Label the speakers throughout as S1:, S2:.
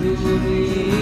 S1: তুমি।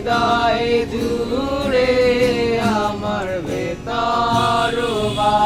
S1: হৃদয় জুড়ে আমার বেতার বা